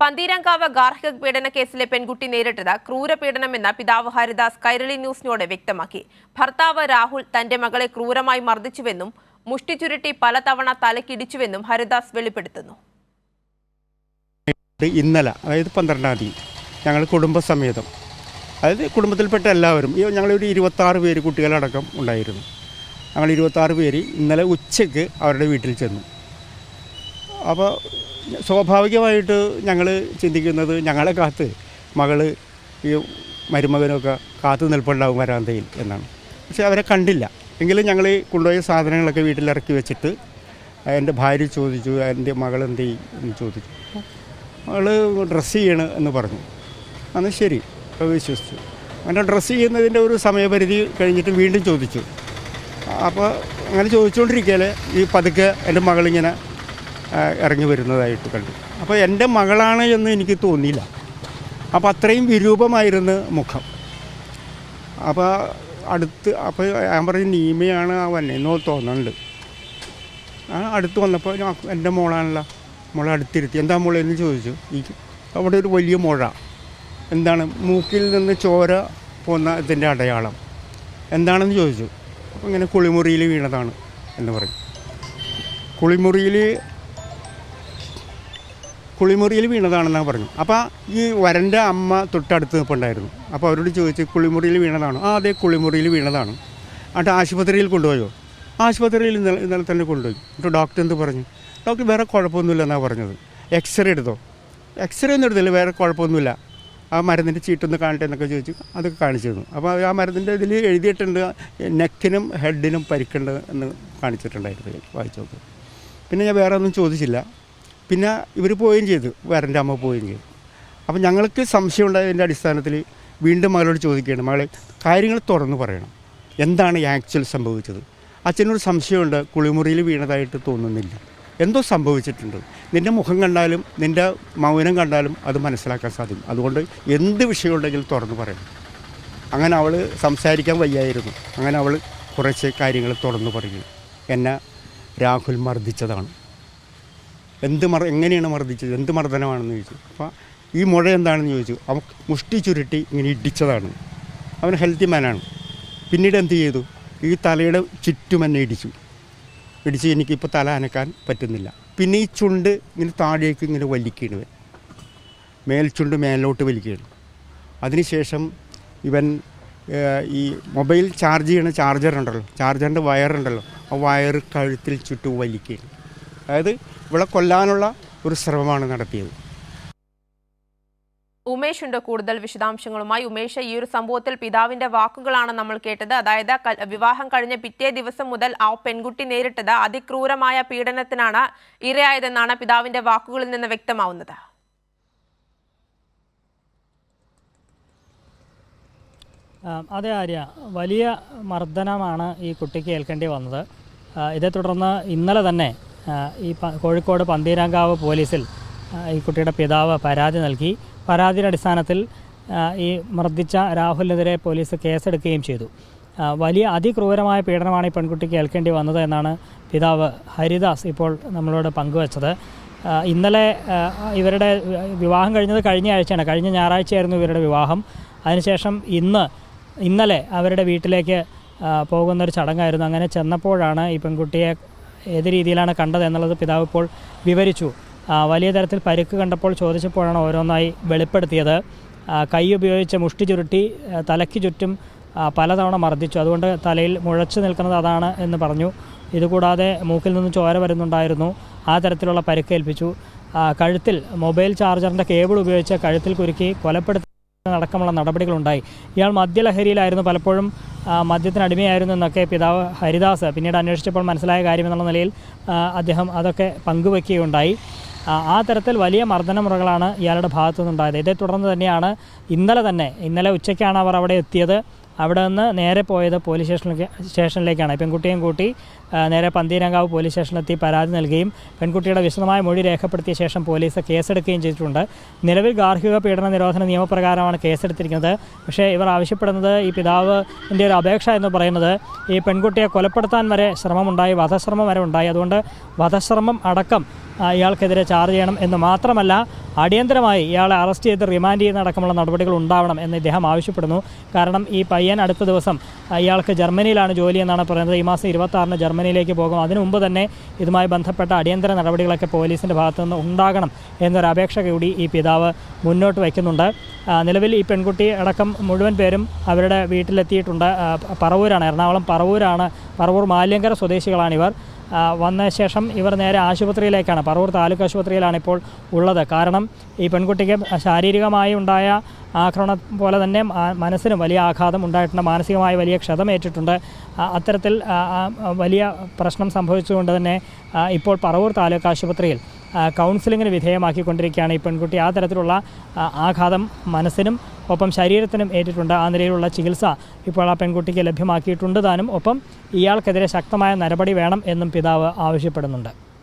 പന്തീരങ്കാവ് ഗാർഹിക പീഡന കേസിലെ പെൺകുട്ടി നേരിട്ടത് ക്രൂരപീഡനമെന്ന് പിതാവ് ഹരിദാസ് കൈരളി ന്യൂസിനോട് വ്യക്തമാക്കി. ഭർത്താവ് രാഹുൽ തന്റെ മകളെ ക്രൂരമായി മർദ്ദിച്ചുവെന്നും മുഷ്ടി ചുരുട്ടി പലതവണ തലക്കിടിച്ചുവെന്നും ഹരിദാസ് വെളിപ്പെടുത്തുന്നു. ഇന്നലെ അതായത് പന്ത്രണ്ടാം തീയതി ഞങ്ങൾ കുടുംബസമേതം. അതായത് കുടുംബത്തിൽപ്പെട്ട എല്ലാവരും ഞങ്ങളൊരു ഇരുപത്താറ് പേര് കുട്ടികളടക്കം ഉണ്ടായിരുന്നു. ഞങ്ങൾ ഇരുപത്താറ് പേര് ഇന്നലെ ഉച്ചയ്ക്ക് അവരുടെ വീട്ടിൽ ചെന്നു. അപ്പോൾ സ്വാഭാവികമായിട്ട് ഞങ്ങൾ ചിന്തിക്കുന്നത് ഞങ്ങളെ കാത്ത് മകൾ ഈ മരുമകനൊക്കെ കാത്തു നിൽപ്പുണ്ടാവും വരാന്തയിൽ എന്നാണ്. പക്ഷെ അവരെ കണ്ടില്ല. എങ്കിലും ഞങ്ങൾ കൊണ്ടുപോയ സാധനങ്ങളൊക്കെ വീട്ടിലിറക്കി വെച്ചിട്ട് എന്റെ ഭാര്യ ചോദിച്ചു എന്റെ മകൾ എന്ത് എന്ന് ചോദിച്ചു. മകൾ ഡ്രസ്സ് ചെയ്യണം എന്ന് പറഞ്ഞു. അന്ന് ശരി വിശ്വസിച്ചു. അങ്ങനെ ഡ്രസ്സ് ചെയ്യുന്നതിന്റെ ഒരു സമയപരിധി കഴിഞ്ഞിട്ട് വീണ്ടും ചോദിച്ചു. അപ്പോൾ അങ്ങനെ ചോദിച്ചുകൊണ്ടിരിക്കുകയല്ലേ ഈ പതുക്കെ എന്റെ മകളിങ്ങനെ ഇറങ്ങി വരുന്നതായിട്ട് കണ്ടു. അപ്പോൾ എന്റെ മകളാണ് എന്ന് എനിക്ക് തോന്നിയില്ല. അപ്പോൾ അത്രയും വിരൂപമായിരുന്നു മുഖം. അപ്പോൾ അടുത്ത് അപ്പോൾ ഞാൻ പറഞ്ഞു നീമയാണ് ആ വന്നേന്നോ തോന്നുന്നുണ്ട്. ആ അടുത്ത് വന്നപ്പോൾ ഞാൻ എന്റെ മോളാണല്ലോ. മോളെ അടുത്തിരുത്തി. എന്താ മോളെ? ചോദിച്ചു. ഈ അവിടെ ഒരു വലിയ മുഴ. എന്താണ്? മൂക്കിൽ നിന്ന് ചോര പോകുന്ന ഇതിന്റെ അടയാളം. എന്താണെന്ന് ചോദിച്ചു. അപ്പോൾ ഇങ്ങനെ കുളിമുറിയിൽ വീണതാണ് എന്ന് പറഞ്ഞു. കുളിമുറിയിൽ കുളിമുറിയിൽ വീണതാണെന്നാണ് പറഞ്ഞു. അപ്പോൾ ഈ വരന്റെ അമ്മ തൊട്ടടുത്ത് നിൽപ്പുണ്ടായിരുന്നു അപ്പോൾ അവരോട് ചോദിച്ചു കുളിമുറിയിൽ വീണതാണോ? ആ അതെ കുളിമുറിയിൽ വീണതാണ്. എന്നിട്ട് ആശുപത്രിയിൽ കൊണ്ടുപോയോ? ആശുപത്രിയിൽ ഇന്നലെ ഇന്നലെ തന്നെ കൊണ്ടുപോയി. എന്നിട്ട് ഡോക്ടർ എന്ത് പറഞ്ഞു? ഡോക്ടർ വേറെ കുഴപ്പമൊന്നുമില്ല എന്നാണ് പറഞ്ഞത്. എക്സ്റേ എടുത്തോ? എക്സ്റേ ഒന്നും എടുത്തില്ല വേറെ കുഴപ്പമൊന്നുമില്ല. ആ മരുന്നിന്റെ ചീട്ടൊന്ന് കാണട്ടെ എന്നൊക്കെ ചോദിച്ചു അതൊക്കെ കാണിച്ചു തന്നു. അപ്പോൾ ആ മരുന്നിന്റെ ഇതിൽ എഴുതിയിട്ടുണ്ട് നെക്കിനും ഹെഡിനും പരിക്കുണ്ട് എന്ന് കാണിച്ചിട്ടുണ്ടായിരുന്നു വായിച്ചു നോക്കുക പിന്നെ ഞാൻ വേറെ ഒന്നും ചോദിച്ചില്ല. പിന്നെ ഇവർ പോവുകയും ചെയ്തു വരന്റെ അമ്മ പോവുകയും ചെയ്തു. അപ്പം ഞങ്ങൾക്ക് സംശയം ഉണ്ടായതിന്റെ അടിസ്ഥാനത്തിൽ വീണ്ടും മകളോട് ചോദിക്കുകയാണ് മകളെ കാര്യങ്ങൾ തുറന്നു പറയണം. എന്താണ് ആക്ച്വൽ സംഭവിച്ചത്? അച്ഛനൊരു സംശയമുണ്ട് കുളിമുറിയിൽ വീണതായിട്ട് തോന്നുന്നില്ല. എന്തോ സംഭവിച്ചിട്ടുണ്ട്. നിന്റെ മുഖം കണ്ടാലും നിന്റെ മൗനം കണ്ടാലും അത് മനസ്സിലാക്കാൻ സാധിക്കും. അതുകൊണ്ട് എന്ത് വിഷയമുണ്ടെങ്കിലും തുറന്നു പറയണം. അങ്ങനെ അവൾ സംസാരിക്കാൻ വയ്യായിരുന്നു. അങ്ങനെ അവൾ കുറച്ച് കാര്യങ്ങൾ തുറന്നു പറഞ്ഞു എന്നെ രാഹുൽ മർദ്ദിച്ചതാണ്. എന്ത് മർ എങ്ങനെയാണ് മർദ്ദിച്ചത്? എന്ത് മർദ്ദനമാണെന്ന് ചോദിച്ചു. അപ്പോൾ ഈ മുഴ എന്താണെന്ന് ചോദിച്ചു. അവൻ മുഷ്ടി ചുരുട്ടി ഇങ്ങനെ ഇടിച്ചതാണ്. അവൻ ഹെൽത്തി മാനാണ് പിന്നീട് എന്ത് ചെയ്തു? ഈ തലയുടെ ചുറ്റും എന്നെ ഇടിച്ചു. ഇടിച്ച് എനിക്കിപ്പോൾ തല അനക്കാൻ പറ്റുന്നില്ല. പിന്നെ ഈ ചുണ്ട് ഇങ്ങനെ താഴേക്ക് ഇങ്ങനെ വലിക്കുകയാണ് ഇവൻ. മേൽചുണ്ട് മേലോട്ട് വലിക്കുകയാണ് അതിനുശേഷം ഇവൻ ഈ മൊബൈൽ ചാർജ് ചെയ്യണ ചാർജർ ഉണ്ടല്ലോ ചാർജറിന്റെ വയറുണ്ടല്ലോ ആ വയർ കഴുത്തിൽ ചുറ്റും വലിക്കുകയാണ് അതായത് ഇവിടെ കൊല്ലാനുള്ള ഒരു ശ്രമമാണ് നടത്തിയത്. ഉമേഷ് ഉണ്ട് കൂടുതൽ വിശദാംശങ്ങളുമായി. ഉമേഷ് ഈ ഒരു സംഭവത്തിൽ പിതാവിന്റെ വാക്കുകളാണ് നമ്മൾ കേട്ടത്. അതായത് വിവാഹം കഴിഞ്ഞ പിറ്റേ ദിവസം മുതൽ ആ പെൺകുട്ടി നേരിട്ടത് അതിക്രൂരമായ പീഡനത്തിനാണ് ഇരയായതെന്നാണ് പിതാവിന്റെ വാക്കുകളിൽ നിന്ന് വ്യക്തമാവുന്നത്. അതെ ആര്യ. വലിയ മർദ്ദനമാണ് ഈ കുട്ടിക്ക് ഏൽക്കേണ്ടി വന്നത്. ഇതേ തുടർന്ന് ഇന്നലെ തന്നെ ഈ കോഴിക്കോട് പന്തീരാങ്കാവ് പോലീസിൽ ഈ കുട്ടിയുടെ പിതാവ് പരാതി നൽകി. പരാതിയുടെ അടിസ്ഥാനത്തിൽ ഈ മർദ്ദിച്ച രാഹുലിനെതിരെ പോലീസ് കേസെടുക്കുകയും ചെയ്തു. വലിയ അതിക്രൂരമായ പീഡനമാണ് ഈ പെൺകുട്ടിക്ക് ഏൽക്കേണ്ടി വന്നത് എന്നാണ് പിതാവ് ഹരിദാസ് ഇപ്പോൾ നമ്മളോട് പങ്കുവച്ചത്. ഇന്നലെ ഇവരുടെ വിവാഹം കഴിഞ്ഞത് കഴിഞ്ഞ ആഴ്ചയാണ്. കഴിഞ്ഞ ഞായറാഴ്ചയായിരുന്നു ഇവരുടെ വിവാഹം. അതിനുശേഷം ഇന്ന് ഇന്നലെ അവരുടെ വീട്ടിലേക്ക് പോകുന്നൊരു ചടങ്ങായിരുന്നു. അങ്ങനെ ചെന്നപ്പോഴാണ് ഈ പെൺകുട്ടിയെ ഏത് രീതിയിലാണ് കണ്ടത് എന്നുള്ളത് പിതാവ് ഇപ്പോൾ വിവരിച്ചു. വലിയ തരത്തിൽ പരുക്ക് കണ്ടപ്പോൾ ചോദിച്ചപ്പോഴാണ് ഓരോന്നായി വെളിപ്പെടുത്തിയത്. കൈ ഉപയോഗിച്ച് മുഷ്ടി ചുരുട്ടി തലയ്ക്ക് ചുറ്റും പലതവണ മർദ്ദിച്ചു. അതുകൊണ്ട് തലയിൽ മുഴച്ചു നിൽക്കുന്നത് അതാണ് എന്ന് പറഞ്ഞു. ഇതുകൂടാതെ മൂക്കിൽ നിന്ന് ചോര വരുന്നുണ്ടായിരുന്നു. ആ തരത്തിലുള്ള പരുക്കേൽപ്പിച്ചു. കഴുത്തിൽ മൊബൈൽ ചാർജറിന്റെ കേബിൾ ഉപയോഗിച്ച് കഴുത്തിൽ കുരുക്കി കൊലപ്പെടുത്തി അടക്കമുള്ള നടപടികളുണ്ടായി. ഇയാൾ മദ്യലഹരിയിലായിരുന്നു പലപ്പോഴും മദ്യത്തിന് അടിമയായിരുന്നു എന്നൊക്കെ പിതാവ് ഹരിദാസ് പിന്നീട് അന്വേഷിച്ചപ്പോൾ മനസ്സിലായ കാര്യമെന്നുള്ള നിലയിൽ അദ്ദേഹം അതൊക്കെ പങ്കുവെക്കുകയുണ്ടായി. ആ തരത്തിൽ വലിയ മർദ്ദനമുറകളാണ് ഇയാളുടെ ഭാഗത്തു നിന്നുണ്ടായത് ഇതേ തുടർന്ന് തന്നെയാണ് ഇന്നലെ തന്നെ ഇന്നലെ ഉച്ചയ്ക്കാണ് അവർ അവിടെ എത്തിയത്. അവിടെ നിന്ന് നേരെ പോയത് പോലീസ് സ്റ്റേഷനിലേക്ക് സ്റ്റേഷനിലേക്കാണ് പെൺകുട്ടിയും കൂട്ടി നേരെ പന്തീരങ്കാവ് പോലീസ് സ്റ്റേഷനിലെത്തി പരാതി നൽകുകയും പെൺകുട്ടിയുടെ വിശദമായ മൊഴി രേഖപ്പെടുത്തിയ ശേഷം പോലീസ് കേസെടുക്കുകയും ചെയ്തിട്ടുണ്ട്. നിലവിൽ ഗാർഹിക പീഡന നിരോധന നിയമപ്രകാരമാണ് കേസെടുത്തിരിക്കുന്നത്. പക്ഷേ ഇവർ ആവശ്യപ്പെടുന്നത് ഈ പിതാവിന്റെ ഒരു അപേക്ഷ എന്ന് പറയുന്നത് ഈ പെൺകുട്ടിയെ കൊലപ്പെടുത്താൻ വരെ ശ്രമമുണ്ടായി വധശ്രമം വരെ ഉണ്ടായി. അതുകൊണ്ട് വധശ്രമം അടക്കം ഇയാൾക്കെതിരെ ചാർജ് ചെയ്യണം എന്ന് മാത്രമല്ല അടിയന്തരമായി ഇയാളെ അറസ്റ്റ് ചെയ്ത് റിമാൻഡ് ചെയ്യുന്ന അടക്കമുള്ള നടപടികൾ ഉണ്ടാവണം എന്ന് ഇദ്ദേഹം ആവശ്യപ്പെടുന്നു. കാരണം ഈ പയ്യൻ അടുത്ത ദിവസം ഇയാൾക്ക് ജർമ്മനിയിലാണ് ജോലി എന്നാണ് പറയുന്നത്. ഈ മാസം ഇരുപത്തി ആറിന് ജർമ്മനിയിലേക്ക് പോകും. അതിനു മുമ്പ് തന്നെ ഇതുമായി ബന്ധപ്പെട്ട അടിയന്തര നടപടികളൊക്കെ പോലീസിന്റെ ഭാഗത്തു നിന്ന് ഉണ്ടാകണം എന്നൊരു അപേക്ഷ കൂടി ഈ പിതാവ് മുന്നോട്ട് വയ്ക്കുന്നുണ്ട്. നിലവിൽ ഈ പെൺകുട്ടി അടക്കം മുഴുവൻ പേരും അവരുടെ വീട്ടിലെത്തിയിട്ടുണ്ട്. പറവൂരാണ്. എറണാകുളം പറവൂരാണ്. പറവൂർ മാല്യങ്കര സ്വദേശികളാണിവർ. വന്ന ശേഷം ഇവർ നേരെ ആശുപത്രിയിലേക്കാണ്. പറവൂർ താലൂക്ക് ആശുപത്രിയിലാണ് ഇപ്പോൾ ഉള്ളത്. കാരണം ഈ പെൺകുട്ടിക്ക് ശാരീരികമായി ഉണ്ടായ ആക്രമണം പോലെ തന്നെ മനസ്സിനും വലിയ ആഘാതം ഉണ്ടായിട്ടുണ്ട്. മാനസികമായി വലിയ ക്ഷതമേറ്റിട്ടുണ്ട്. അത്തരത്തിൽ വലിയ പ്രശ്നം സംഭവിച്ചുകൊണ്ട് തന്നെ ഇപ്പോൾ പറവൂർ താലൂക്ക് ആശുപത്രിയിൽ കൗൺസിലിങ്ങിന് വിധേയമാക്കിക്കൊണ്ടിരിക്കുകയാണ് ഈ പെൺകുട്ടി. ആ തരത്തിലുള്ള ആഘാതം മനസ്സിനും ഒപ്പം ശരീരത്തിനും ഏറ്റിട്ടുണ്ട്. ആ നിലയിലുള്ള ചികിത്സ ഇപ്പോൾ ആ പെൺകുട്ടിക്ക് ലഭ്യമാക്കിയിട്ടുണ്ട് താനും. ഒപ്പം ഇയാൾക്കെതിരെ ശക്തമായ നടപടി വേണം എന്നും പിതാവ് ആവശ്യപ്പെടുന്നുണ്ട്.